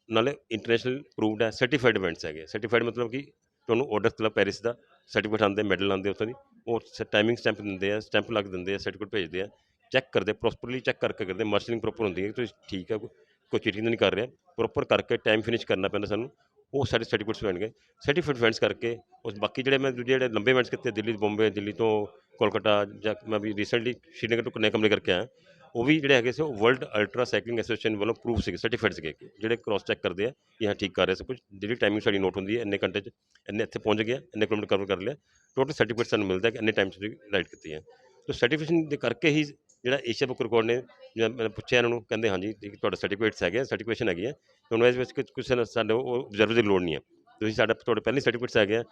ਨਾਲੇ ਇੰਟਰਨੈਸ਼ਨਲ ਅਪਰੂਵਡ ਹੈ ਸਰਟੀਫਾਈਡ ਇਵੈਂਟਸ ਹੈਗੇ ਸਰਟੀਫਾਈਡ ਮਤਲਬ ਕਿ ਤੁਹਾਨੂੰ ਆਰਡਰ ਕਲੱਬ ਪੈਰਿਸ ਦਾ ਸਰਟੀਫਿਕੇਟ ਆਉਂਦੇ ਮੈਡਲ ਆਉਂਦੇ ਉੱਥੋਂ ਦੀ। ਉਹ ਟਾਈਮਿੰਗ ਸਟੈਂਪ ਦਿੰਦੇ ਆ ਸਟੈਂਪ ਲੱਗ ਦਿੰਦੇ ਆ ਸਰਟੀਫਿਕੇਟ ਭੇਜਦੇ ਆ। ਚੈੱਕ ਕਰਦੇ ਪ੍ਰੋਪਰਲੀ ਚੈੱਕ ਕਰਕੇ ਕਰਦੇ ਮਾਰਸ਼ਲਿੰਗ ਪ੍ਰੋਪਰ ਹੁੰਦੀ ਹੈ ਕਿ ਤੁਸੀਂ ਠੀਕ ਹੈ ਕੋਈ ਚੀਟਿੰਗ ਤਾਂ ਨਹੀਂ ਕਰ ਰਿਹਾ। ਪ੍ਰੋਪਰ ਕਰਕੇ ਟਾਈਮ ਫਿਨਿਸ਼ ਕਰਨਾ ਪੈਂਦਾ ਸਾਨੂੰ। ਉਹ ਸਾਡੇ ਸਰਟੀਫਿਕੇਟਸ ਬਣਨਗੇ ਸਰਟੀਫਿਕੇਟ ਇਵੈਂਟਸ ਕਰਕੇ, ਉਸ ਬਾਕੀ ਜਿਹੜੇ ਮੈਂ ਦੂਜੇ ਜਿਹੜੇ ਲੰਬੇ ਇਵੈਂਟਸ ਕੀਤੇ, ਦਿੱਲੀ ਬੰਬੇ ਦਿੱਲੀ ਤੋਂ ਕੋਲਕਾਤਾ ਜਾਂ ਮੈਂ ਵੀ ਰੀਸੈਂਟਲੀ ਸ਼੍ਰੀਨਗਰ ਤੋਂ ਕੰਨਿਆਕੁਮਾਰੀ ਕਰਕੇ ਆਇਆ। ਉਹ ਵੀ ਜਿਹੜੇ ਹੈਗੇ ਸੀ, ਉਹ ਵਰਲਡ ਅਲਟਰਾ ਸਾਈਕਲਿੰਗ ਐਸੋਸੀਏਸ਼ਨ ਵੱਲੋਂ ਪ੍ਰੂਫ ਸੀਗੇ ਸਰਟੀਫਾਈਡ ਸੀਗੇ ਜਿਹੜੇ ਕ੍ਰਾਸ ਚੈੱਕ ਕਰਦੇ ਆ ਕਿ ਹਾਂ ਠੀਕ ਕਰ ਰਿਹਾ ਸਭ ਕੁਝ ਜਿਹੜੀ ਟਾਈਮਿੰਗ ਸਾਡੀ ਨੋਟ ਹੁੰਦੀ ਹੈ, ਇੰਨੇ ਘੰਟੇ 'ਚ, ਇੰਨੇ ਇੱਥੇ ਪਹੁੰਚ ਗਿਆ ਇੰਨੇ ਕਿਲੋਮੀਟਰ ਕਵਰ ਕਰ ਲਿਆ ਟੋਟਲ ਸਰਟੀਫਿਕੇਟ ਸਾਨੂੰ ਮਿਲਦਾ ਕਿ ਇੰਨੇ ਟਾਈਮ 'ਚ ਤੁਸੀਂ ਰਾਈਡ ਕੀਤੀ ਹੈ। ਸੋ ਸਰਟੀਫਿਕੇਸ਼ਨ ਦੇ ਕਰਕੇ ਹੀ ਜਿਹੜਾ ਏਸ਼ੀਆ ਬੁੱਕ ਰਿਕਾਰਡ ਨੇ ਜਾਂ ਮੈਂ ਪੁੱਛਿਆ ਇਹਨਾਂ ਨੂੰ, ਕਹਿੰਦੇ ਹਾਂਜੀ ਠੀਕ ਤੁਹਾਡਾ ਸਰਟੀਫਿਕੇਟਸ ਹੈਗੇ ਸਰਟੀਫਿਕੇਸ਼ਨ ਹੈਗੀ ਹੈ ਤੁਹਾਨੂੰ ਇਸ ਵਿੱਚ ਕੁਛ- ਕੁਛ ਸਾਡੇ ਉਹ ਆਬਜ਼ਰਵ ਦੀ ਲੋੜ ਨਹੀਂ ਹੈ। ਤੁਸੀਂ ਸਾਡਾ, ਤੁਹਾਡੇ ਪਹਿਲੇ ਸਰਟੀਫਿਕੇਟਸ ਹੈਗੇ ਆ,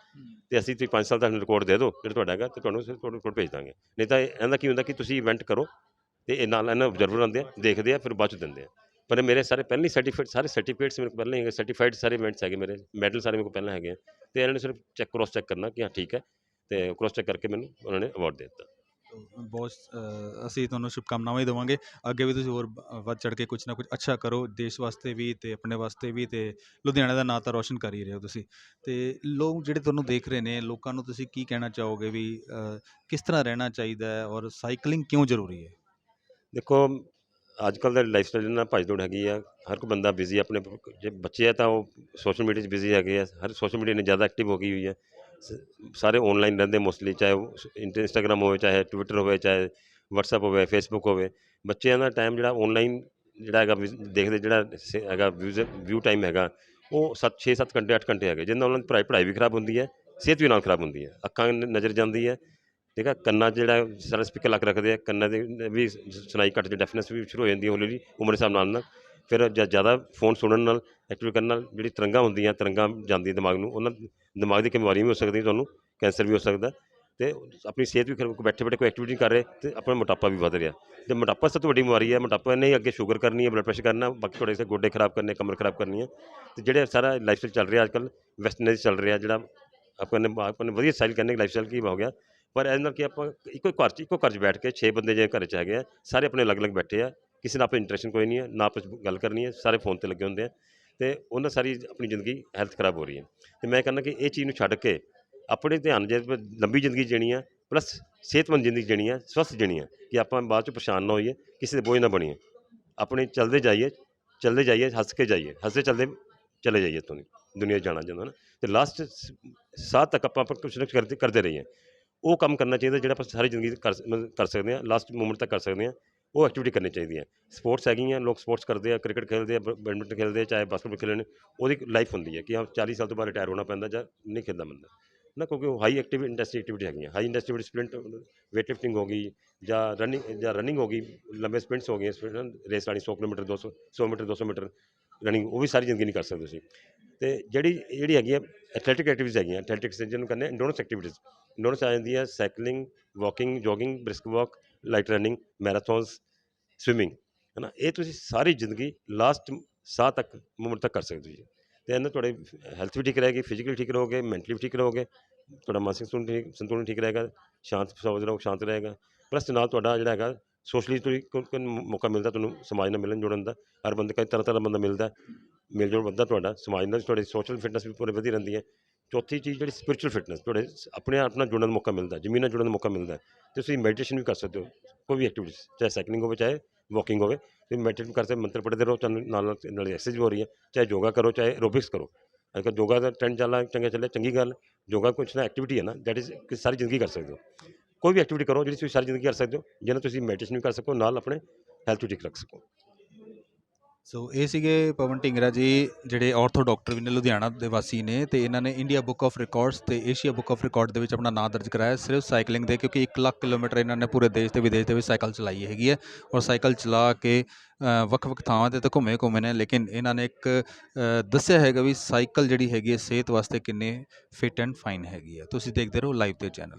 ਤੇ ਅਸੀਂ ਤੁਸੀਂ 5 ਸਾਲ ਦਾ ਰਿਕਾਰਡ ਦੇ ਦਿਓ, ਜਿਹੜਾ ਤੁਹਾਡਾ ਹੈਗਾ, ਤੇ ਤੁਹਾਨੂੰ ਅਸੀਂ ਤੁਹਾਡਾ ਰਿਕਾਰਡ ਭੇਜ ਦਾਂਗੇ। ਨਹੀਂ ਤਾਂ ਇਹ- ਇਹਦਾ ਕੀ ਹੁੰਦਾ ਕਿ ਤੁਸੀਂ ਇਵੈਂਟ ਕਰੋ ਤੇ ਇਹ ਨਾਲ ਇਹਨਾਂ ਆਬਜ਼ਰਵਰ ਆਉਂਦੇ ਆ, ਦੇਖਦੇ ਆ, ਫਿਰ ਬਾਅਦ ਚ ਦਿੰਦੇ ਆ। ਪਰ ਇਹ ਮੇਰੇ ਸਾਰੇ ਪਹਿਲੇ ਸਰਟੀਫਿਕੇਟ ਸਾਰੇ ਸਰਟੀਫਿਕੇਟਸ ਮੇਰੇ ਕੋਲ ਪਹਿਲਾਂ ਹੈਗੇ ਸਰਟੀਫਾਈਡ ਸਾਰੇ ਇਵੈਂਟਸ ਹੈਗੇ ਮੇਰੇ ਮੈਡਲ ਸਾਰੇ ਮੇਰੇ ਕੋਲ ਪਹਿਲਾਂ ਹੈਗੇ ਆ। ਤੇ ਇਹਨਾਂ ਨੇ ਸਿਰਫ ਚੈੱਕ ਕ੍ਰੋਸ ਚੈੱਕ ਕਰਨਾ ਕਿ ਹਾਂ, ਠੀਕ ਹੈ, ਤੇ ਕ੍ਰੋਸ ਚੈੱਕ ਕਰਕੇ ਮੈਨੂੰ ਉਹਨਾਂ ਨੇ ਅਵਾਰਡ ਦੇ ਦਿੱਤਾ। ਬਹੁਤ ਅਸੀਂ ਤੁਹਾਨੂੰ ਸ਼ੁਭਕਾਮਨਾਵਾਂ ਹੀ ਦੇਵਾਂਗੇ। ਅੱਗੇ ਵੀ ਤੁਸੀਂ ਹੋਰ ਵੱਧ ਚੜ ਕੇ ਕੁਝ ਨਾ ਕੁਝ ਅੱਛਾ ਕਰੋ, ਦੇਸ਼ ਵਾਸਤੇ ਵੀ ਤੇ ਆਪਣੇ ਵਾਸਤੇ ਵੀ ਤੇ ਲੁਧਿਆਣਾ ਦਾ ਨਾਂ ਤਾਂ ਰੋਸ਼ਨ ਕਰ ਹੀ ਰਹੇ ਹੋ ਤੁਸੀਂ। ਤੇ ਲੋਕ ਜਿਹੜੇ ਤੁਹਾਨੂੰ ਦੇਖ ਰਹੇ ਨੇ, ਲੋਕਾਂ ਨੂੰ ਤੁਸੀਂ ਕੀ ਕਹਿਣਾ ਚਾਹੋਗੇ ਵੀ ਕਿਸ ਤਰ੍ਹਾਂ ਰਹਿਣਾ ਚਾਹੀਦਾ ਹੈ ਔਰ ਸਾਈਕਲਿੰਗ ਕਿਉਂ ਜ਼ਰੂਰੀ ਹੈ? ਦੇਖੋ ਅੱਜ ਕੱਲ੍ਹ ਦਾ ਲਾਈਫ ਸਟਾਈਲ ਨਾਲ ਭੱਜ ਦੌੜ ਹੈਗੀ ਆ। ਹਰ ਕੋਈ ਬੰਦਾ ਬਿਜ਼ੀ ਆਪਣੇ ਜੇ ਬੱਚੇ ਆ ਤਾਂ ਉਹ ਸੋਸ਼ਲ ਮੀਡੀਆ 'ਚ ਬਿਜ਼ੀ ਹੈਗੇ ਆ। ਹਰ ਸੋਸ਼ਲ ਮੀਡੀਆ ਨੇ ਜ਼ਿਆਦਾ ਐਕਟਿਵ ਹੋ ਗਈ ਹੋਈ ਹੈ ਸ- ਸਾਰੇ ਆਨਲਾਈਨ ਰਹਿੰਦੇ ਮੋਸਟਲੀ ਚਾਹੇ ਉਹ ਇੰਸਟਾਗ੍ਰਾਮ ਹੋਵੇ, ਚਾਹੇ ਟਵਿੱਟਰ ਹੋਵੇ, ਚਾਹੇ WhatsApp ਹੋਵੇ ਫੇਸਬੁੱਕ ਹੋਵੇ। ਬੱਚਿਆਂ ਦਾ ਟਾਈਮ ਜਿਹੜਾ ਆਨਲਾਈਨ ਜਿਹੜਾ ਹੈਗਾ ਵਿਜ਼- ਦੇਖਦੇ ਜਿਹੜਾ ਸ- ਹੈਗਾ ਵਿਊ ਟਾਈਮ ਹੈਗਾ, ਉਹ 7 6 7 ਘੰਟੇ 8 ਘੰਟੇ ਹੈਗੇ। ਜਿਹਦੇ ਨਾਲ ਉਹਨਾਂ ਦੀ ਪੜ੍ਹਾਈ ਪੜ੍ਹਾਈ ਵੀ ਖਰਾਬ ਹੁੰਦੀ ਹੈ, ਸਿਹਤ ਵੀ ਨਾਲ ਖਰਾਬ ਹੁੰਦੀ ਹੈ। ਅੱਖਾਂ ਨ- ਨਜ਼ਰ ਜਾਂਦੀ ਹੈ। ਠੀਕ ਹੈ ਕੰਨਾਂ 'ਚ ਜਿਹੜਾ ਸਾਰਾ ਸਪੀਕਰ ਲੱਗ ਰੱਖਦੇ ਆ, ਕੰਨਾਂ ਦੇ ਵੀ ਸੁਣਾਈ ਘੱਟ ਦੀ ਡੈਫਨੈਸ ਵੀ ਸ਼ੁਰੂ ਹੋ ਜਾਂਦੀ ਹੈ ਹੌਲੀ ਹੌਲੀ ਉਮਰ ਦੇ ਹਿਸਾਬ ਨਾਲ ਨਾਲ ਫਿਰ ਜਦ ਜ਼ਿਆਦਾ ਫੋਨ ਸੁਣਨ ਨਾਲ ਐਕਟਿਵ ਕਰਨ ਨਾਲ ਜਿਹੜੀ ਤਰੰਗਾਂ ਹੁੰਦੀਆਂ, ਤਰੰਗਾਂ ਜਾਂਦੀਆਂ ਦਿਮਾਗ ਨੂੰ, ਉਹਨਾਂ ਦਿਮਾਗ ਦੀ ਬਿਮਾਰੀ ਵੀ ਹੋ ਸਕਦੀ ਤੁਹਾਨੂੰ ਕੈਂਸਰ ਵੀ ਹੋ ਸਕਦਾ। ਤੇ ਆਪਣੀ ਸਿਹਤ ਵੀ ਖਰਾਬ ਬੈਠੇ ਬੈਠੇ ਕੋਈ ਐਕਟੀਵਿਟੀ ਨਹੀਂ ਕਰ ਰਹੇ ਤੇ ਆਪਣਾ ਮੋਟਾਪਾ ਵੀ ਵਧ ਰਿਹਾ। ਤੇ ਮੋਟਾਪਾ ਸਭ ਤੋਂ ਵੱਡੀ ਬਿਮਾਰੀ ਹੈ ਮੋਟਾਪਾ ਨੇ ਅੱਗੇ ਸ਼ੂਗਰ ਕਰਨੀ ਹੈ ਬਲੱਡ ਪ੍ਰੈਸ਼ਰ ਕਰਨਾ, ਬਾਕੀ ਤੁਹਾਡੇ ਸੇ ਗੋਡੇ ਖਰਾਬ ਕਰਨੇ, ਕਮਰ ਖਰਾਬ ਕਰਨੀ ਹੈ ਤੇ ਜਿਹੜੇ ਸਾਰਾ ਲਾਈਫ ਸਟਾਈਲ ਚੱਲ ਰਿਹਾ ਅੱਜ ਕੱਲ੍ਹ ਵੈਸਟਰਨਾਈਜ਼ ਚੱਲ ਰਿਹਾ, ਜਿਹੜਾ ਆਪਾਂ ਨੇ ਆਪਾਂ ਨੇ ਵਧੀਆ ਸਟਾਈਲ ਕਹਿੰਦੇ ਲਾਈਫ ਸਟਾਈਲ ਕੀ ਹੋ ਗਿਆ ਪਰ ਇਹਦੇ ਨਾਲ ਕਿ ਆਪਾਂ ਇੱਕੋ ਘਰ 'ਚ, ਇੱਕੋ ਘਰ 'ਚ ਬੈਠ ਕੇ 6 ਬੰਦੇ ਜੇ ਘਰ 'ਚ ਹੈਗੇ ਆ, ਸਾਰੇ ਆਪਣੇ ਅਲੱਗ-ਅਲੱਗ ਬੈਠੇ ਆ, ਕਿਸੇ ਨਾਲ ਆਪਣੀ ਇੰਟਰੈਕਸ਼ਨ ਕੋਈ ਨਹੀਂ ਹੈ ਨਾ ਆਪਸ 'ਚ ਗੱਲ ਕਰਨੀ ਹੈ ਸਾਰੇ ਫੋਨ ਤੇ ਲੱਗੇ ਹੁੰਦੇ ਆ ਤੇ ਉਹਨਾਂ ਸਾਰੀ ਆਪਣੀ ਜ਼ਿੰਦਗੀ ਹੈਲਥ ਖਰਾਬ ਹੋ ਰਹੀ ਹੈ ਤੇ ਮੈਂ ਕਹਿੰਦਾ ਕਿ ਇਹ ਚੀਜ਼ ਨੂੰ ਛੱਡ ਕੇ ਆਪਣੇ ਧਿਆਨ ਜੇ ਲੰਬੀ ਜ਼ਿੰਦਗੀ ਜੀਣੀ ਆ ਪਲੱਸ ਸਿਹਤਮੰਦ ਜ਼ਿੰਦਗੀ ਜੀਣੀ ਆ, ਸਵਸਥ ਜੀਣੀ ਆ, ਕਿ ਆਪਾਂ ਬਾਅਦ 'ਚ ਪਰੇਸ਼ਾਨ ਨਾ ਹੋਈਏ, ਕਿਸੇ ਦੇ ਬੋਝ ਨਾ ਬਣੀਏ। ਆਪਣੇ ਚੱਲਦੇ ਜਾਈਏ ਚੱਲਦੇ ਜਾਈਏ, ਹੱਸ ਕੇ ਜਾਈਏ, ਹੱਸਦੇ ਚੱਲਦੇ ਚਲੇ ਜਾਈਏ ਇੱਥੋਂ ਦੀ, ਦੁਨੀਆ 'ਚ ਜਾਣਾ ਚਾਹੁੰਦਾ ਨਾ। ਤੇ ਲਾਸਟ ਸਾਹ ਤੱਕ ਆਪਾਂ ਆਪਾਂ ਨਾ ਕਰਦੇ ਕਰਦੇ ਰਹੀਏ। ਉਹ ਕੰਮ ਕਰਨਾ ਚਾਹੀਦਾ ਜਿਹੜਾ ਆਪਾਂ ਸਾਰੀ ਜ਼ਿੰਦਗੀ ਕਰ ਮਤਲਬ ਕਰ ਸਕਦੇ ਹਾਂ ਲਾਸਟ ਮੂਮੈਂਟ ਤੱਕ ਕਰ ਸਕਦੇ ਹਾਂ, ਉਹ ਐਕਟੀਵਿਟੀ ਕਰਨੀ ਚਾਹੀਦੀ ਹੈ। ਸਪੋਰਟਸ ਹੈਗੀਆਂ ਲੋਕ ਸਪੋਰਟਸ ਕਰਦੇ ਆ ਕ੍ਰਿਕਟ ਖੇਡਦੇ ਆ, ਬ- ਬੈਡਮਿੰਟਨ ਖੇਡਦੇ ਆ, ਚਾਹੇ ਬਾਸਕਟਬਾਲ ਖੇਡਣ ਉਹਦੀ ਲਾਈਫ ਹੁੰਦੀ ਹੈ ਕਿ ਹਾਂ 40 ਸਾਲ ਤੋਂ ਬਾਅਦ ਰਿਟਾਇਰ ਹੋਣਾ ਪੈਂਦਾ ਜਾਂ ਨਹੀਂ ਖੇਡਦਾ ਬੰਦਾ। ਨਾ ਕਿਉਂਕਿ ਉਹ ਹਾਈ ਐਕਟਿਵ ਇੰਡਸਟਰੀ ਐਕਟੀਵਿਟੀ ਹੈਗੀਆਂ। High industry sprint weight lifting ਹੋ ਗਈ ਜਾਂ ਰਨਿੰਗ ਜਾਂ ਰਨਿੰਗ ਹੋ ਗਈ, ਲੰਬੇ ਸਪ੍ਰਿੰਟਸ ਹੋ ਗਏ ਰੇਸ ਲਾਣੀ 100 ਕਿਲੋਮੀਟਰ 200 100 ਮੀਟਰ 200 ਮੀਟਰ ਰਨਿੰਗ ਉਹ ਵੀ ਸਾਰੀ ਜ਼ਿੰਦਗੀ ਨਹੀਂ ਕਰ ਸਕਦੇ ਤੁਸੀਂ। ਤੇ ਜਿਹੜੀ ਜਿਹੜੀ ਹੈਗੀ ਹੈ ਐਥਲੈਟਿਕ ਐਕਟੀਵਿਟੀਜ਼ ਹੈਗੀਆਂ ਐਥਲੈਟਿਕਸ ਜਿਹਨੂੰ ਕਹਿੰਦੇ ਇੰਡੋਰੈਂਸ ਐਕਟੀਵਿਟੀਜ਼ ਇੰਡੋਰੈਂਸ ਆ ਜਾਂਦੀ ਹੈ cycling walking jogging brisk walk light running marathons swimming ਹੈ ਨਾ ਇਹ ਤੁਸੀਂ ਸਾਰੀ ਜ਼ਿੰਦਗੀ ਲਾਸਟ ਸਾਹ ਤੱਕ ਮੂਮੈਂਟ ਤੱਕ ਕਰ ਸਕਦੇ ਹੋ ਜੀ ਤੇ ਇਹਨਾਂ ਤੁਹਾਡੇ ਹੈਲਥ ਵੀ ਠੀਕ ਰਹੇਗੀ ਫਿਜ਼ੀਕਲੀ ਠੀਕ ਰਹੋਗੇ ਮੈਂਟਲੀ ਵੀ ਠੀਕ ਰਹੋਗੇ ਤੁਹਾਡਾ ਮਾਨਸਿਕ ਸੰਤੁਲਨ ਠੀਕ ਸੰਤੁਲਨ ਠੀਕ ਰਹੇਗਾ ਸ਼ਾਂਤ ਸੋਚ ਰਹੋ ਸ਼ਾਂਤ ਰਹੇਗਾ ਪਲੱਸ ਨਾਲ ਤੁਹਾਡਾ ਜਿਹੜਾ ਹੈਗਾ ਸੋਸ਼ਲੀ ਤੁਸੀਂ ਮੌਕਾ ਮਿਲਦਾ ਤੁਹਾਨੂੰ ਸਮਾਜ ਨਾਲ ਮਿਲਣ ਜੁੜਨ ਦਾ ਹਰ ਬੰਦੇ ਕਈ ਤਰ੍ਹਾਂ ਤਰ੍ਹਾਂ ਬੰਦਾ ਮਿਲਦਾ ਮਿਲ ਜੋਲ ਬੰਦਾ ਤੁਹਾਡਾ ਸਮਾਜ ਨਾਲ ਤੁਹਾਡੀ ਸੋਸ਼ਲ ਫਿਟਨੈਸ ਵੀ ਪੂਰੀ ਵਧੀ ਰਹਿੰਦੀ ਹੈ ਚੌਥੀ ਚੀਜ਼ ਜਿਹੜੀ ਸਪਿਰਚੁਅਲ ਫਿਟਨੈਸ ਤੁਹਾਡੇ ਆਪਣੇ ਆਪ ਨਾਲ ਜੁੜਨ ਦਾ ਮੌਕਾ ਮਿਲਦਾ ਜ਼ਮੀਨ ਨਾਲ ਜੁੜਨ ਦਾ ਮੌਕਾ ਮਿਲਦਾ। ਤੇ ਤੁਸੀਂ ਮੈਡੀਟੇਸ਼ਨ ਵੀ ਕਰ ਸਕਦੇ ਹੋ, ਕੋਈ ਵੀ ਐਕਟੀਵਿਟੀ ਚਾਹੇ ਸਾਈਕਲਿੰਗ ਹੋਵੇ, ਚਾਹੇ ਵਾਕਿੰਗ ਹੋਵੇ, ਤੁਸੀਂ ਮੈਡੀਟੇਸ਼ਨ ਕਰ ਸਕਦੇ ਮੰਤਰ ਪੜ੍ਹਦੇ ਰਹੋ, ਤੁਹਾਨੂੰ ਨਾਲ ਨਾਲ ਐਕਸਰਸਾਈਜ਼ ਹੋ ਰਹੀ ਹੈ, ਚਾਹੇ ਯੋਗਾ ਕਰੋ, ਚਾਹੇ ਐਰੋਬਿਕਸ ਕਰੋ। ਅੱਜ ਕੱਲ੍ਹ ਯੋਗਾ ਦਾ ਟ੍ਰੈਂਡ ਚੱਲਾ ਚੰਗਾ ਚੱਲਿਆ ਚੰਗੀ ਗੱਲ ਯੋਗਾ ਕੁਛ ਨਾ ਐਕਟੀਵਿਟੀ ਹੈ ਨਾ ਦੈਟ ਇਜ਼ ਕਿ ਸਾਰੀ ਜ਼ਿੰਦਗੀ ਕਰ ਸਕਦੇ ਹੋ। ਕੋਈ ਵੀ ਐਕਟੀਵਿਟੀ ਕਰੋ, ਜਿਹੜੀ ਤੁਸੀਂ ਸਾਰੀ ਜ਼ਿੰਦਗੀ ਕਰ ਸਕਦੇ ਹੋ ਜਿਹਨਾਂ ਤੁਸੀਂ ਮੈਡੀਟੇਸ਼ਨ ਵੀ ਕਰ ਸਕੋ, ਨਾਲ ਆਪਣੇ ਹੈਲਥ ਵੀ ਠੀਕ ਰੱਖ ਸਕੋ। ਸੋ ਇਹ ਸੀਗੇ ਪਵਨ ਢਿੰਗਰਾ ਜੀ, ਜਿਹੜੇ ਆਰਥੋ ਡਾਕਟਰ ਵੀ ਨੇ, ਲੁਧਿਆਣਾ ਦੇ ਵਾਸੀ ਨੇ ਤੇ ਇਹਨਾਂ ਨੇ ਇੰਡੀਆ ਬੁੱਕ ਆਫ ਰਿਕਾਰਡਸ ਤੇ ਏਸ਼ੀਆ ਬੁੱਕ ਆਫ ਰਿਕਾਰਡ ਦੇ ਵਿੱਚ ਆਪਣਾ ਨਾਮ ਦਰਜ ਕਰਾਇਆ। ਸਿਰਫ ਸਾਈਕਲਿੰਗ ਦੇ, ਕਿਉਂਕਿ 1 ਲੱਖ ਕਿਲੋਮੀਟਰ ਇਹਨਾਂ ਨੇ ਪੂਰੇ ਦੇਸ਼ ਤੇ ਵਿਦੇਸ਼ ਦੇ ਵਿੱਚ ਸਾਈਕਲ ਚਲਾਈ ਹੈਗੀ ਹੈ ਔਰ ਸਾਈਕਲ ਚਲਾ ਕੇ ਵੱਖ-ਵੱਖ ਥਾਵਾਂ ਤੇ ਤਾਂ ਘੁੰਮੇ ਘੁੰਮੇ ਨੇ, ਲੇਕਿਨ ਇਹਨਾਂ ਨੇ ਇੱਕ ਦੱਸਿਆ ਹੈਗਾ ਵੀ ਸਾਈਕਲ ਜਿਹੜੀ ਹੈਗੀ ਹੈ ਸਿਹਤ ਵਾਸਤੇ ਕਿੰਨੇ ਫਿਟ ਐਂਡ ਫਾਈਨ ਹੈਗੀ ਹੈ। ਤੁਸੀਂ ਦੇਖਦੇ ਰਹੋ ਲਾਈਵ ਤੇ ਚੈਨਲ